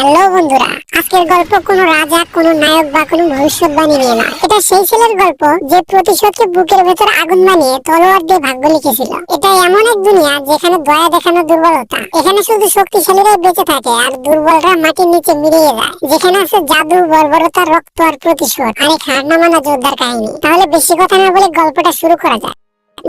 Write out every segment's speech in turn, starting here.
Hello বন্ধুরা, আজকের গল্প কোনো রাজা, কোনো নায়ক বা কোনো ভবিষ্যৎবাণী নিয়ে না। এটা সেই ছেলের গল্প যে প্রতিশোধকে বুকের ভেতর আগুন বানিয়ে তলোয়ার দিয়ে ভাগ্য লিখেছিল। এটা এমন এক দুনিয়া যেখানে দয়া দেখানো দুর্বলতা। এখানে শুধু শক্তিশালীরাই বেঁচে থাকে আর দুর্বলরা মাটির নিচে মিলিয়ে যায়, যেখানে আছে জাদু, বর্বরতা, রক্ত আর প্রতিশোধ। অনেক হার না মানা যোদ্ধার কাহিনী। তাহলে বেশি কথা না বলে গল্পটা শুরু করা যায়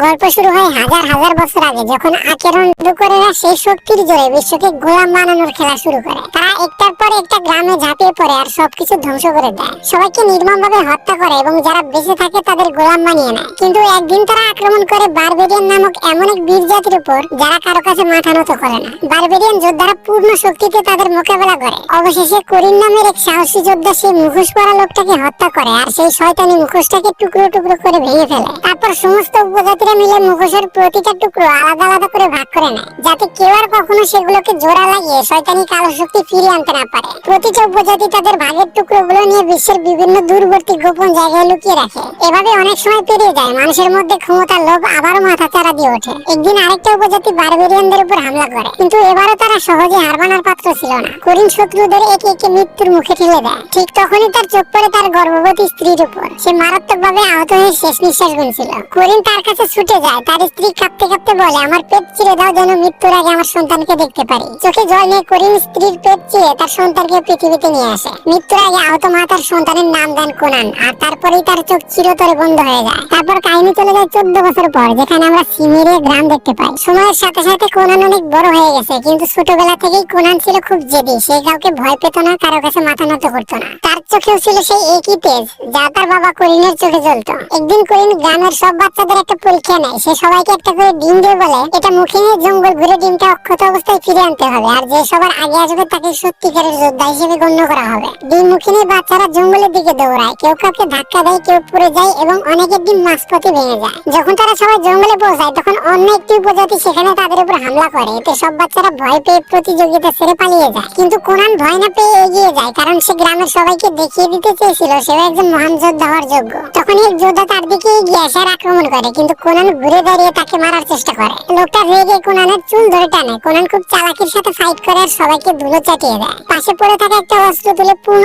গল্প শুরু হয় হাজার হাজার বছর আগে, যখন আচরণ ডুকরেরা সেই শক্তির জোরে বিশ্বকে গোলাম বানানোর খেলা শুরু করে। তারা একটার পর একটা গ্রামে ঝাঁপিয়ে পড়ে আর সবকিছু ধ্বংস করে দেয়। সবাইকে নির্মমভাবে হত্যা করে এবং যারা বেঁচে থাকে তাদের গোলাম বানিয়ে নেয়। কিন্তু একদিন তারা আক্রমণ করে বারবেরিয়ান নামক এমন এক বীর জাতির উপর, যারা কারও কাছে মাথা নত করে না। বারবেরিয়ান যোদ্ধারা পূর্ণ শক্তিতে তাদের মোকাবেলা করে। অবশেষে করিন নামের এক সাহসী যোদ্ধা সেই মুখোশ পরা লোকটাকে হত্যা করে আর সেই শয়তানি মুখোশটাকে টুকরো টুকরো করে ভেঙে ফেলে। তারপর সমস্ত উপজাতিরা মিলে মুখোশের প্রতিটা টুকরো আলাদা আলাদা করে ভাগ করে নেয়, যাতে কেউ আর কখনো সেগুলোকে জোড়া লাগিয়ে শয়তানি কালো শক্তি ফিরিয়ে আনতে না পারে। প্রতিটা উপজাতি তাদের ভাগের টুকরোগুলো নিয়ে বিশ্বের বিভিন্ন দূরবর্তী গোপন জায়গায় লুকিয়ে রাখে। এভাবে অনেক সময় পেরিয়ে যায়, মানুষের মধ্যে ক্ষমতার লোভ আবারও মাথা চারা দিয়ে ওঠে। একদিন আরেকটা উপজাতি বারবেরিয়ানদের উপর হামলা করে, কিন্তু এবারও তারা সহজে হার মানার পাত্র ছিল না। করিন শত্রুদের একে একে মৃত্যুর মুখে ঠেলে দেয়। ঠিক তখনই তার চোখ পড়ে তার গর্ভবতী স্ত্রীর উপর। সে মারাত্মকভাবে আহত হয়ে শেষ নিঃশ্বাস গুনছিল। করিন তার কাছে ছুটে যায়, তার স্ত্রী কাঁপতে কাঁপতে বলে, আমার পেট চিরে দাও যেন মৃত্যুর আগে আমার সন্তানকে দেখতে পারি। চোখে জল নিয়ে করিন স্ত্রীর পেট চিরে তার সন্তানকে পৃথিবীতে নিয়ে আসে। মৃত্যুর আগে আহত মা তার সন্তানের নাম দেন কোনান, আর তারপরেই তার চোখ চিরতরে বন্ধ হয়ে যায়। তারপর কাহিনী চলে যায় চোদ্দ বছর পর, যেখানে আমরা সিমিরে গ্রাম দেখতে পাই। সময়ের সাথে সাথে কোনান অনেক বড় হয়ে গেছে, কিন্তু ছোটবেলা থেকেই কোনান ছিল খুব জেদি। সে কাউকে ভয় পেত না, কারও কাছে মাথা নত করতো না। তার চোখেও ছিল সেই একই তেজ, যা তার বাবা করিনের চোখে জ্বলতো। একদিন করিন গ্রামের সব বাচ্চাদের একটা নেয় সে সবাইকে একটা করে ডিম দিয়ে বলে, এটা মুখে নিয়ে জঙ্গল ঘুরে ডিমটা অক্ষত অবস্থায় ফিরে আনতে হবে। আর যে সবার আগে আসবে তাকে সত্যিকারের যোদ্ধা হিসেবে গণ্য করা হবে। ডিম মুখে নিয়ে বাচ্চারা জঙ্গলের দিকে দৌড়ায়। কেউ কাউকে ধাক্কা দেয়, কেউ পড়ে যায় এবং অনেকের ডিম মাঝপথে ভেঙে যায়। যখন তারা সবাই জঙ্গলে পৌঁছায়, তখন অন্য একটি উপজাতি সেখানে তাদের উপর হামলা করে। এতে সব বাচ্চারা ভয় পেয়ে প্রতিযোগিতা ছেড়ে পালিয়ে যায়। কিন্তু কোরআন ভয় না পেয়ে এগিয়ে যায়, কারণ সে গ্রামের সবাইকে দেখিয়ে দিতে চেয়েছিল সে একজন মহান যোদ্ধা হওয়ার যোগ্য। তখন এক যোদ্ধা তার দিকে এগিয়ে আসে আর আক্রমণ করে। কিন্তু কোরআন ঘুরে দাঁড়িয়ে তাকে মারার চেষ্টা করে। লোকটা রেগে কোরআনের চুল ধরে টানে। কোরআন খুব চালাকির সাথে ফাইট করে আর সবাইকে ধুলো চাটিয়ে দেয়। পাশে পড়ে থাকা একটা অস্ত্র তুলে পূর্ণ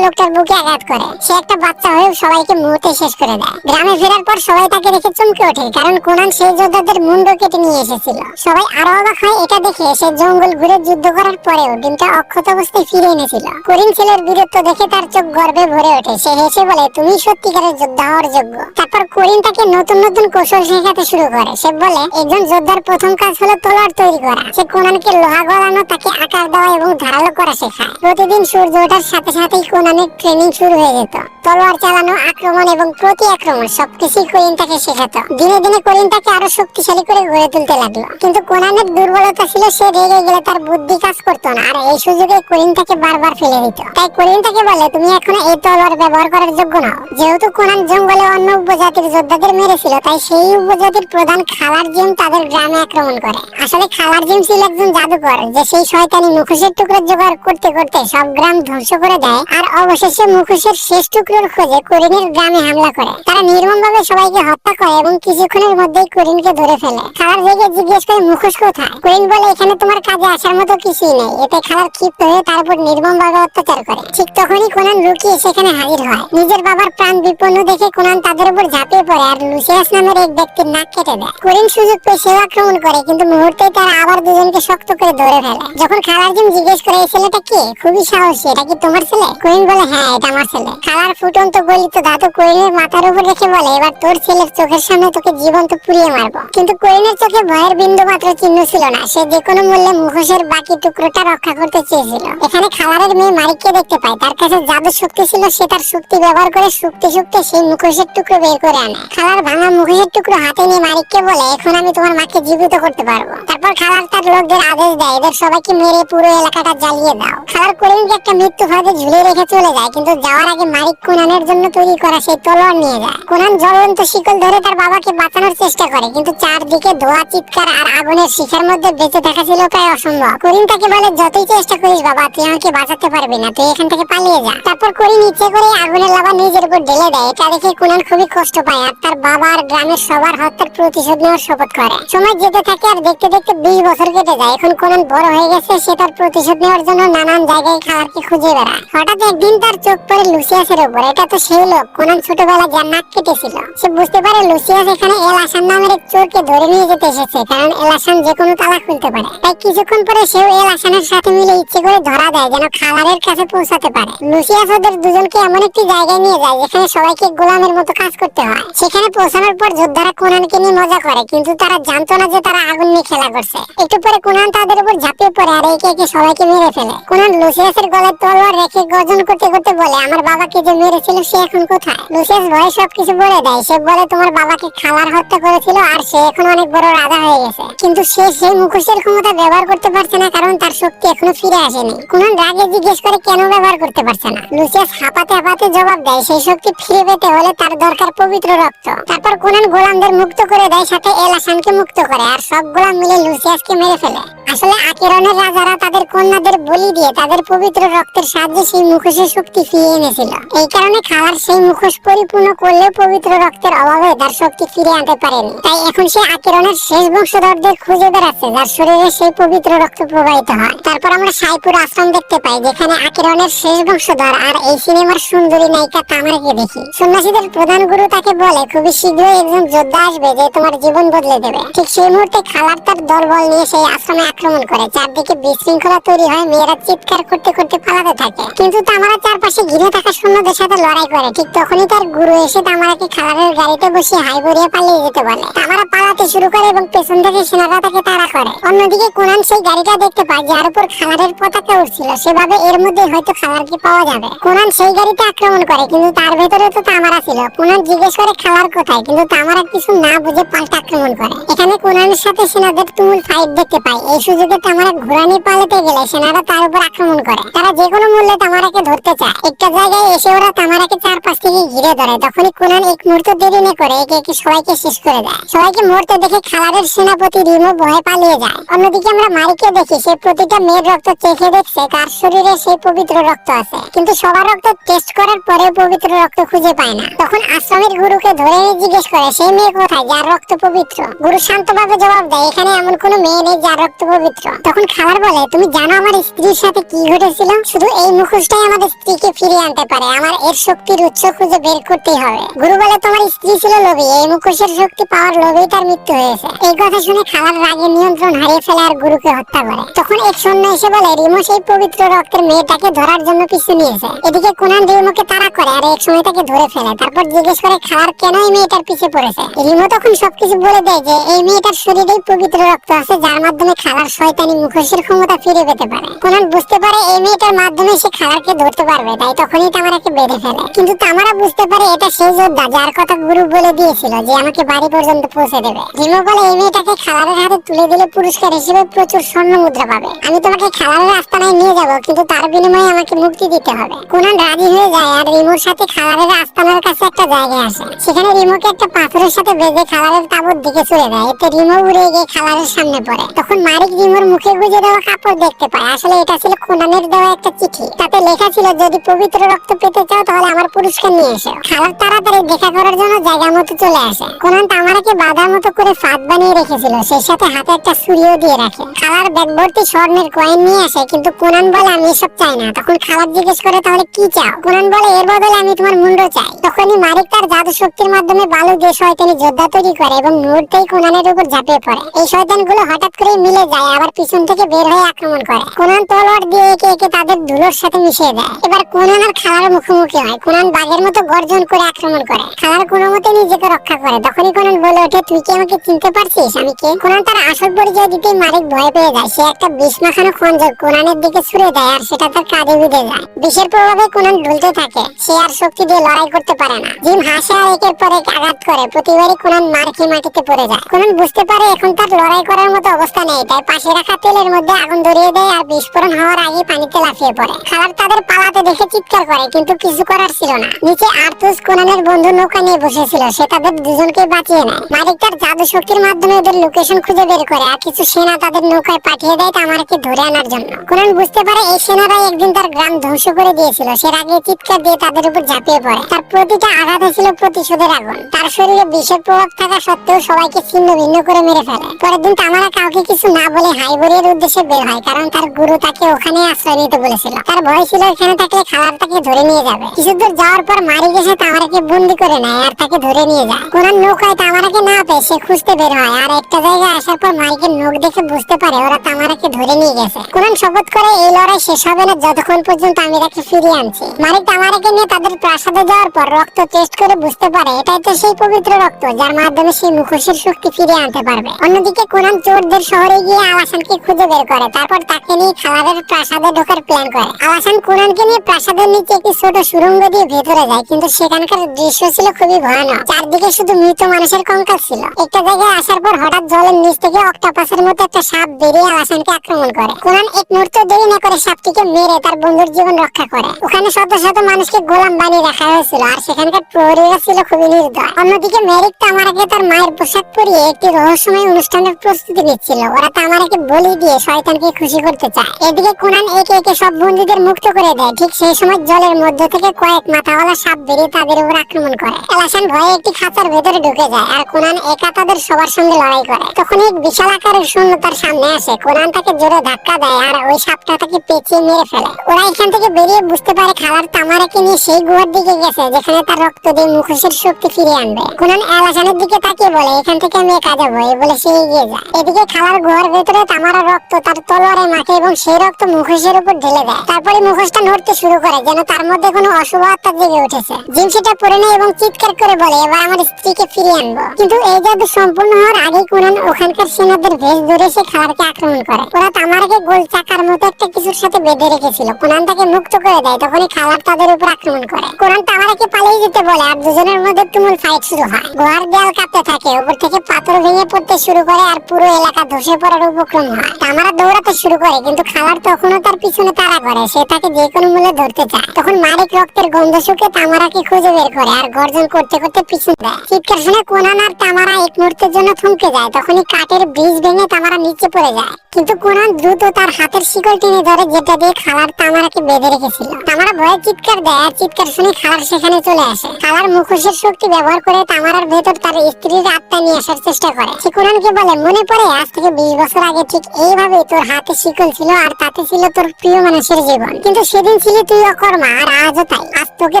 লোকটার বুকে আঘাত করে। সে একটা বাচ্চা হয়েও সবাইকে মুহূর্তে শেষ করে দেয়। গ্রামে ফেরার পর সবাই তাকে চমকে ওঠে, কারণ কোরআন সেই যোদ্ধাদের মুন্ড কেটে নিয়ে এসেছিল। সবাই আরও অবাক হয় এটা দেখে সে জঙ্গল ঘুরে যুদ্ধ করার পরেও ডিমটা অক্ষত অবস্থায় ফিরে এনেছিল। করিম ছেলের বীরত্ব দেখে তার চোখ গর্বে ভরে ওঠে। সে হেসে বলে, তুমি সত্যিকারের যোদ্ধা হওয়ার যোগ্য। তারপর করিম তাকে নতুন নতুন কৌশল শেখাতে শুরু করে। সে বলে, একজন যোদ্ধার প্রথম কাজ হলো তলোয়ার তৈরি করা। সে কোনানকে লোহা গলানো, তাকে আকার দেওয়া এবং ধারালো করা শেখায়। প্রতিদিন সূর্য ওঠার সাথে সাথেই কোনানের ট্রেনিং শুরু হয়ে যেত। তলোয়ার চালানো, আক্রমণ এবং প্রতি আক্রমণ সবকিছুই করিন তাকে শেখাতো। দিনে দিনে করিন তাকে আরও শক্তিশালী করে গড়ে তুলতে লাগল। কিন্তু কোনানের দুর্বলতা ছিল, সে রেগে গেলে তার বুদ্ধি কাজ করতো না। আর এই সুযোগে করিন তাকে বারবার ফেলে দিত। তাই করিন তাকে বলে, তুমি এখন এই তলোয়ার ব্যবহার করার যোগ্য নও। যেহেতু কোনান জঙ্গলে অন্য উপজাতির যোদ্ধাদের মেরেছিল, তাই সেই উপজাতির প্রধান খালার জিম তাদের গ্রামে আক্রমণ করে। আসলে খালার জিম ছিল একজন জাদুকর, যে সেই শয়তানি মুখোশের টুকরো জোগাড় করতে করতে সব গ্রাম ধ্বংস করে দেয় আর অবশেষে মুখোশের শেষ টুকরোর খোঁজে করিনের গ্রামে হামলা করে। তারা নির্মমভাবে সবাইকে হত্যা করে এবং কিছুক্ষণের মধ্যেই করিনকে ধরে ফেলে। খালার জেগে জিজ্ঞেস করে, মুখোশ কোথায়? করিন বলে, এখানে তোমার কাজে আসার মতো কিছুই নেই। এতে খালার ক্ষিপ্ত হয়ে তার উপর নির্মমভাবে অত্যাচার করে। ঠিক তখনই কোনান লুকিয়ে সেখানে হাজির হয়। নিজের বাবার প্রাণ বিপন্ন দেখে কোনান তাদের উপর ঝাঁপিয়ে পড়ে আর লুসিয়াস নামের এক ব্যক্তির নাক কেটে দেয়। করিন সুযোগ পেয়ে সেও আক্রমণ করে, কিন্তু মুহূর্তেই তারা আবার দুজনকে শক্ত করে ধরে ফেলে। যখন খালার জিম জিজ্ঞেস করে, এই ছেলেটা কে? খুবই সাহসী, এটা কি তোমার ছেলে? করিন বলে হ্যাঁ এটা আমার ছেলে। খালার ফুটন্ত গলিত ধাতু করিনের মাথার উপর রেখে বলে, এবার তোর ছেলের চোখের সামনে তোকে জীবন্ত পুড়িয়ে মারবো। কিন্তু করিনের চোখে ভয়ের বিন্দু মাত্র চিহ্ন ছিল না। সে যে কোনো মূল্যে মুখোশের বাকি টুকরোটা রক্ষা করতে চেয়েছিল। এখানে খালারের মেয়ে মারিককে দেখতে পায়। তার কাছে জাদু শক্তি ছিল, সে তার শক্তি ব্যবহার করে শুকতে শুকতে সেই মুখোশের টুকরো বের করে আনে। খালার ভাঙা মুখোশের টুকরো হাতে নিয়ে মারিককে বলে, এখন আমি তোমার মাকে জীবিত করতে পারব। তারপর খালার তার লোকদের আদেশ দেয়, এদের সবাইকে মেরে পুরো এলাকাটা জ্বালিয়ে দাও। খালার করিমকে একটা মৃত্যু ফাঁদে ঝুলিয়ে রেখে চলে যায়, কিন্তু যাওয়ার আগে মারিক কোনানের জন্য তৈরি করা সেই তলোয়ার নিয়ে যায়। কোনান জ্বলন্ত শিকল ধরে তার বাবাকে বাঁচানোর চেষ্টা করে, কিন্তু চারদিকে ধোয়া, চিৎকার আর আগুনের শিখার মধ্যে বেঁচে থাকা ছিল প্রায় অসম্ভব। করিম তাকে বলে, যতই চেষ্টা করিস বাবা, তুই আমাকে বাঁচাতে পারবি না, তুই এখান থেকে পালিয়ে যা। তারপর করিম ইচ্ছে করে আগুনের লাভা নিজের উপর ঢেলে দেয়। এটা দেখে কুনান খুবই কষ্ট পায়। তার বাবা গ্রামের সবার হত্যার প্রতিশোধ নেওয়ার শপথ করে। সময় যেতে থাকে আর দেখতে দেখতে বিশ বছর কেটে যায়। এখন কোনান বড় হয়ে গেছে, সে তার প্রতিশোধ নেওয়ার জন্য নানান জায়গায় খাবারকে খুঁজে বেড়ায়। হঠাৎ একদিন তার চোখ পড়ে লুসিয়াসের উপর। এটা তো সেই লোক কোনান ছোটবেলা যার নাক কেটেছিল। সে বুঝতে পারে লুসিয়াস এখানে এল আসান নামের এক চোরকে ধরে নিয়ে যেতে এসেছে, কারণ এল আসান যে কোনো তালা খুলতে পারে। তাই কিছুক্ষণ পরে সেও এল আসানের সাথে মিলে ইচ্ছে করে ধরা দেয়, যেন খালারের কাছে পৌঁছাতে পারে। লুসিয়াস ওদের দুজনকে এমন একটি জায়গায় নিয়ে যায়, যেখানে সবাইকে গোলামের মতো কাজ করতে হয়। সেখানে পৌঁছানোর পর যোদ্ধারা কোনানকে নিয়ে মজা করে, কিন্তু তারা জানতো না যে তারা আগুন নিয়ে খেলা করছে। একটু পরে কোনান তাদের উপর ঝাঁপিয়ে পড়ে আর একে একে সবাইকে মেরে ফেলে। কোনান লুসিয়াসের গলায় তলোয়ার রেখে গর্জন করতে করতে বলে, আমার বাবাকে যে মেরেছিল সে এখন কোথায়? লুসিয়াস ভয়ে সবকিছু বলে দেয়। সে বলে, তোমার বাবাকে খালার হত্যা করেছিল আর সে এখন অনেক বড় রাজা হয়ে গেছে। কিন্তু সে সেই মুখোশের ক্ষমতা ব্যবহার করতে পারছে না, কারণ তার শক্তি এখনও ফিরে আসেনি। কোনান রাগে জিজ্ঞেস করে, কেন ব্যবহার করতে পারছে না? লুসিয়াস হাঁপাতে হাঁপাতে জবাব দেয়, সেই শক্তি ফিরে পেতে হলে তার দরকার পবিত্র রক্ত। তারপর কোনান গোলামদের মুক্ত করে দেয়, সাথে এলাসানকে মুক্ত করে, আর সব গোলাম মিলে লুসিয়াসকে মেরে ফেলে। আসলে আকিরনের রাজারা তাদের কন্যাদের বলি দিয়ে তাদের পবিত্র রক্তের সাহায্যে সেই মুখোশের শক্তি ফিরিয়ে এনেছিল। এই কারণে খালার সেই মুখোশ পরিপূর্ণ করলেও পবিত্র রক্তের অভাবে তার শক্তি ফিরে আনতে পারেনি। তাই এখন সে আকিরনের শেষ বংশধরদের খুঁজে বেড়াচ্ছে, যার শরীরে সেই পবিত্র রক্ত প্রবাহিত হয়। তারপর আমরা সাইপুর আশ্রম দেখতে পাই, যেখানে আকিরনের শেষ বংশধর আর এই সিনেমার সুন্দরী নায়িকা তামারাকে দেখি। সন্ন্যাসীদের প্রধান গুরু তাকে বলে, খুবই শীঘ্রই একজন যোদ্ধা আসবে যে তোমার জীবন বদলে দেবে। ঠিক সেই মুহূর্তে খালার তার দলবল নিয়ে সেই আশ্রমে আক্রমণ করে, চারদিকে বিশৃঙ্খলা তৈরি হয়, মেয়েরা চিৎকার করতে করতে পালাতে থাকে। কিন্তু তামারা চারপাশে ঘিরে থাকা সৈন্যদের সাথে লড়াই করে। ঠিক তখনই তার গুরু এসে তামারাকে খালারের গাড়িতে বসিয়ে হাই বরিয়ে পালিয়ে যেতে বলে। তামারা পালাতে শুরু করে এবং পেছন থেকে সেনারা তাকে তাড়া করে। অন্যদিকে কোরআন সেই গাড়িটা দেখতে পায়, যার উপর খালারের পতাকা উঠছিল সেভাবে এর মধ্যে হয়তো খালারকে পাওয়া যাবে। কোরআন সেই গাড়িতে আক্রমণ করে, কিন্তু তার ভেতরে তো তামারা ছিল। কোরআন জিজ্ঞেস করে খালার কোথায়, কিন্তু তামারা কিছু না বুঝে পাল্টা আক্রমণ করে। এখানে কোরআনের সাথে সেনাদের তুমুল ফাইট দেখতে পাই এই সুযোগে তামারা ঘোরানি পালাতে গেলে সেনারা তার উপর আক্রমণ করে। তারা যে কোনো মূল্যে তামারাকে ধরতে চায়। একটা জায়গায় এসে ওরা তামারাকে চারপাশ থেকে ঘিরে ধরে। তখনই কোরআন এক মুহূর্ত দেরি না করে একে একে সবাইকে শেষ করে দেয়। সবাইকে মরতে দেখে খালারের সেনাপতি রিমো ভয়ে পালিয়ে যায়। অন্যদিকে আমরা মারিকে দেখি, সে প্রতিটা মেয়ের রক্ত চেখে দেখছে কার শরীরে সেই পবিত্র রক্ত আছে। কিন্তু সবার রক্ত টেস্ট করার পরে পবিত্র রক্ত খুঁজে পায় না। তখন আশ্রমের গুরুকে ধরে জিজ্ঞেস করে, সেই মেয়ে কোথায়? যার রক্ত পবিত্র? গুরু শান্তভাবে জবাব দেয়, এখানে এমন কোনো মেয়ে নেই যার রক্ত পবিত্র তখন খাবার বলে, তুমি জানো আমার স্ত্রীর সাথে কি ঘটেছিল? শুধু এই মুখোশটাই আমাদের স্ত্রীকে ফিরিয়ে আনতে পারে। আমার এর শক্তির উৎস খুঁজে বের করতেই হবে। গুরু বলে, তোমার স্ত্রী ছিল লোভী। এই মুখোশের শক্তি পাওয়ার লোভেই তার মৃত্যু হয়েছে। এই কথা শুনে খালার রাগে নিয়ন্ত্রণ হারিয়ে ফেলে আর গুরুকে হত্যা করে। তখন এক সৈন্য এসে বলে, রিমো সেই পবিত্র রক্তের মেয়েটাকে ধরার জন্য পিছু নিয়েছে। এদিকে কোনান রিমোকে তাড়া করে আর এক সময় তাকে ধরে ফেলে। তারপর জিজ্ঞেস করে, খালার কেন এই মেয়েটার পিছে পড়েছে? রিমো তখন সবকিছু বলে দেয় যে, এই মেয়েটার শরীরেই পবিত্র রক্ত আছে, যার মাধ্যমে খালার শয়তানি মুখোশের ক্ষমতা ফিরে পেতে পারে। কোনান বুঝতে পারে এই মেয়েটার মাধ্যমে সে খালারকে ধরতে পারবে, তাই তখনই তামারাকে বেঁধে ফেলে। কিন্তু তামারা বুঝতে পারে এটা সেই যোদ্ধা যার কথা গুরু বলে দিয়েছিল যে আমাকে বাড়ি পর্যন্ত পৌঁছে দেবে। রিমো বলে, এই মেয়েটাকে খালারের হাতে তুলে দিলে পুরস্কার হিসেবে প্রচুর স্বর্ণ মুদ্রা পাবে। আমি তোমাকে খালারের আস্তানায় নিয়ে যাব, কিন্তু তার বিনিময়ে আমাকে মুক্তি দিতে হবে। কোনান রাজি হয়ে যায় আর রিমোর সাথে খালারের আস্তানার কাছে একটা জায়গায় আসে। সেখানে রিমোকে একটা পাথরের সাথে বেঁধে খালারের তাবুর দিকে চলে দেয়। এতে রিমো উড়ে গিয়ে খালারের সামনে পড়ে। তখন রিমোর মুখে গুজে দেওয়া কাপড় দেখতে পায়। আসলে এটা ছিল কোনানের দেওয়া একটা চিঠি। তাতে লেখা ছিল, যদি পবিত্র রক্ত পেতে চাও, তাহলে আমার পুরস্কার নিয়ে এসো। খালার তাড়াতাড়ি দেখা করার জন্য জায়গা মতো চলে আসে। কোনান তামারাকে বাধার মতো করে ফাঁদ বানিয়ে রেখেছিল। সেই সাথে হাতে একটা ছুরিও দিয়ে রাখে। খালার ব্যাগ ভর্তি স্বর্ণের কয়েন নিয়ে আসে, কিন্তু কোনান বলে, আমি এসব চাই না। তখন খালার জিজ্ঞেস করে, তাহলে কি চাও? কোনান বলে, এর বদলে আমি তোমার মুন্ড চাই। তখনই মারিক তার জাদু শক্তির মাধ্যমে বালু দিয়ে শয়তানি যোদ্ধা তৈরি করে এবং মুহূর্তেই কোনানের উপর ঝাঁপিয়ে পড়ে। এই শয়তানগুলো হঠাৎ করে মিলে যায়। আবার পিছন থেকে বের হয়ে আক্রমণ করে। কোনান তলোয়ার দিয়ে একে একে তাদের ধুলোর সাথে মিশিয়ে দেয়। এবার কোনান আর খালার মুখোমুখি হয়। কোনান বাঘের মতো গর্জন করে আক্রমণ করে। খালার কোনো মতে নিজেকে রক্ষা করে। তখনই কোনান বলে ওঠে, তুই কি আমাকে চিনতে পারছিস আমি কে? কোনান তার আসল পরিচয় দিতেই মালিক ভয় পেয়ে যায়। সে একটা বিষ মাখানো খঞ্জর কোনানের দিকে ছুড়ে দেয় আর সেটা তার কাঁধে বিঁধে যায়। বিষের প্রভাবে কোনান ঢুলতে থাকে। সে আর শক্তি দিয়ে লড়াই করতে পারে না। জিম হাসে আর একের পর এক আঘাত করে। প্রতিবারই কোনান মার খেয়ে মাটিতে পড়ে যায়। কোনান বুঝতে পারে এখন তার লড়াই করার মতো অবস্থা নেই, তাই পাশে রাখা তেলের মধ্যে আগুন ধরিয়ে দেয় আর বিস্ফোরণ হওয়ার আগে পানিতে লাফিয়ে পড়ে। খালার তাদের পালাতে দেখে চিৎকার করে, কিন্তু কিছু করার ছিল না। নিচে আর্তুস কোনানের বন্ধু নৌকা নিয়ে বসেছিল, সে তাদের দুজনকে বাঁচিয়ে নেয়। মালিক তার জাদু শক্তির মাধ্যমে ওদের লোকেশন খুঁজে বের করে, আর কিছু সেনা তাদের নৌকায় পাঠিয়ে দেয় তামারকে ধরে আনার জন্য। কোরআন বুঝতে পারে এই সেনারাই একদিন তার গ্রাম ধ্বংস করে দিয়েছিল। সে আগে চিৎকার দিয়ে তাদের উপর ঝাঁপিয়ে পড়ে। তার প্রতিটা আঘাতে ছিল প্রতিশোধের আগুন। তার শরীরে বিষের প্রভাব থাকা সত্ত্বেও সবাইকে ছিন্ন ভিন্ন করে মেরে ফেলে। পরের দিন তামারা কাউকে কিছু না হাইবরিয়ার উদ্দেশ্যে বের হয়, কারণ তার গুরু তাকে ওখানে আশ্রয় নিতে বলেছিল। তার ভয় ছিল এখানে থাকলে খালার তাকে ধরে নিয়ে যাবে। কিছু দূর যাওয়ার পর মারিক এসে তামারাকে বন্দি করে নেয় আর তাকে ধরে নিয়ে যায়। কোরআন নৌকায় তামারাকে না পেয়ে সে খুঁজতে বের হয় আর একটা জায়গায় আসার পর মারিকের নখ দেখে বুঝতে পারে ওরা তামারাকে ধরে নিয়ে গেছে। কোরআন শপথ করে এই লড়াই শেষ হবে না যতক্ষণ পর্যন্ত আমি তাকে ফিরিয়ে আনছি। মারিক তামারাকে নিয়ে তাদের প্রাসাদে যাওয়ার পর রক্ত টেস্ট করে বুঝতে পারে এটাই তো সেই পবিত্র রক্ত, যার মাধ্যমে সেই মুখোশের শক্তি ফিরিয়ে আনতে পারবে। অন্যদিকে কোরআন চোরদের শহরে গিয়ে আলাসানকে খুঁজে বের করে। তারপর তাকে নিয়ে খালারের প্রাসাদে ঢোকার প্ল্যান করে। আলাসান কোরআনকে নিয়ে প্রাসাদের নিচে একটি ছোট সুড়ঙ্গ দিয়ে ভেতরে যায়, কিন্তু সেখানকার দৃশ্য ছিল খুবই ভয়ানক। চারদিকে শুধু মৃত মানুষের কঙ্কাল ছিল। একটা জায়গায় আসার পর হঠাৎ জলের নিচ থেকে অক্টোপাসের মতো একটা সাপ বেরিয়ে আলাসানকে আক্রমণ করে। কোরআন এক মুহূর্ত দেরি না করে সাপটিকে মেরে তার বন্ধুর জীবন রক্ষা করে। ওখানে শত শত মানুষকে গোলাম বানিয়ে রাখা হয়েছিল, আর সেখানকার প্রহরীরা ছিল খুবই নির্দয়। অন্যদিকে মেরিক তামারাকে তার মায়ের পোশাক পরিয়ে একটি রহস্যময় অনুষ্ঠানের প্রস্তুতি নিচ্ছিল। ওরা তামারাকে বলি দিয়ে শয়তানকে খুশি করতে চায়। এদিকে কোরআন একে একে সব বন্দীদের মুক্ত করে দেয়। ঠিক সেই সময় জলের মধ্য থেকে কয়েক মাথাওয়ালা সাপ বেরিয়ে তাদের উপর আক্রমণ করে। এলাসান ভয়ে একটি খাঁচার ভেতরে ঢুকে যায় আর কোরআন একা তাদের সবার সঙ্গে লড়াই করে। তখন এক বিশাল আকারের শূন্য তার সামনে আসে। কোরআন তাকে জোরে ধাক্কা দেয় আর ওই সাপটা তাকে পেঁচিয়ে মেরে ফেলে। ওরা এখান থেকে বেরিয়ে বুঝতে পারে খালার তামারাকে নিয়ে সেই গুহার দিকে গেছে, যেখানে তার রক্ত দিয়ে মুখোশের শক্তি ফিরিয়ে আনবে। কোরআন এলাসানের দিকে তাকিয়ে বলে, এখান থেকে আমি একা যাব। এই বলে সে এগিয়ে যায়। এদিকে খালার গুহার ভেতরে তামারা রক্ত, তার তলোয়ারে মাখে এবং সেই রক্ত মুখোশের উপর ঢেলে দেয়। তারপরে মুখোশটা নড়তে শুরু করে, যেন তার মধ্যে কোনো অশুভ আত্মা জেগে উঠেছে। জিম সেটা পরে নেয় এবং চিৎকার করে বলে, এবার আমার স্ত্রীকে ফিরিয়ে আনব। কিন্তু এই জাদু সম্পূর্ণ হওয়ার আগে কোরআন ওখানকার সেনাদের ভেষ ধরে সে খালারকে আক্রমণ করে। ওরা তামারাকে গোল চাকার মতো একটা কিছুর সাথে বেঁধে রেখেছিল। কোরআন তাকে মুক্ত করে দেয়, তখনই খালার তাদের উপর আক্রমণ করে। কোরআন তামারাকে পালিয়ে যেতে বলে, আর দুজনের মধ্যে তুমুল ফাইট শুরু হয়। গুহার দেয়াল কাঁপতে থাকে উপর থেকে পাথর ভেঙে পড়তে শুরু করে, আর পুরো এলাকা ধসে পড়ার উপক্রম হয় তামারা দৌড়াতে শুরু করে, কিন্তু খালার তখনও তার পিছনে তাড়া করে। সে তাকে যে কোনো মূল্যে ধরতে চায়। তখন মারিক রক্তের গন্ধ শুকে তামারাকে খুঁজে বের করে আর গর্জন করতে করতে পিছনে দেয়। চিৎকার শুনে কোনান আর তামারা এক মুহূর্তের জন্য থমকে যায়। তখনই কাঠের ব্রিজ ভেঙে তামারা নিচে পড়ে যায়। কিন্তু কোনান দ্রুত তার হাতের শিকল টেনে ধরে যেটা দিয়ে খালার তামারাকে বেঁধে রেখেছিল। তামারা ভয়ে চিৎকার দেয় আর চিৎকার শুনে খালার সেখানে চলে আসে। খালার মুখোশের শক্তি ব্যবহার করে তামারার ভেতর তার স্ত্রীর আত্মা নিয়ে আসার চেষ্টা করে। সে কোরআনকে বলে, মনে পড়ে আজ থেকে বিশ বছর আগে ঠিক এইভাবে তোর হাতে শিকল ছিল আর তাতে ছিল তোর প্রিয় মানুষের জীবন। কিন্তু সেদিন ছিলি তুই অকর্মা আর আজও তাই। আজ তোকে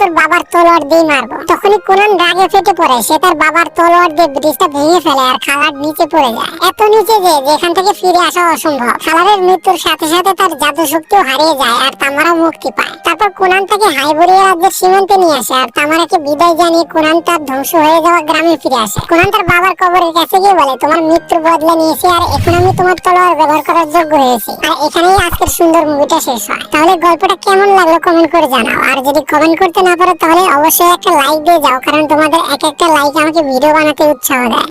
তোর বাবার তলোয়ার দিয়ে মারবো। তখনই কোরআন রাগে ফেটে পড়ে। সে তার বাবার তলোয়ার দিয়ে ব্রিজটা ভেঙে ফেলে আর খালার নিচে পড়ে যায়। এত নিচে যে যেখান থেকে ফিরে আসা অসম্ভব। খালারের মৃত্যুর সাথে সাথে তার জাদু শক্তিও হারিয়ে যায় আর তামারা মুক্তি পায়। তারপর কোরআন তাকে হাইবুরিয়া রাজ্যের সীমান্তে নিয়ে আসে আর তামারাকে বিদায় জানিয়ে কোরআন তার ধ্বংস হয়ে যাওয়া গ্রামে ফিরে আসে। কোরআন তার বাবার কবরের কাছে গিয়ে বলে, তোমার মৃত্যুর বদলে নিয়েছি আর এখন আমি তোমার তলোয়ার ব্যবহার করার যোগ্য হয়েছে। আর এখানেই আজকের সুন্দর মুভিটা শেষ হয়। তাহলে গল্পটা কেমন লাগল কমেন্ট করে জানাও। আর যদি কমেন্ট করতে না পারো, তাহলে অবশ্যই একটা লাইক দিয়ে যাও, কারণ তোমাদের এক একটা লাইক আমাকে ভিডিও বানাতে উৎসাহ দেয়।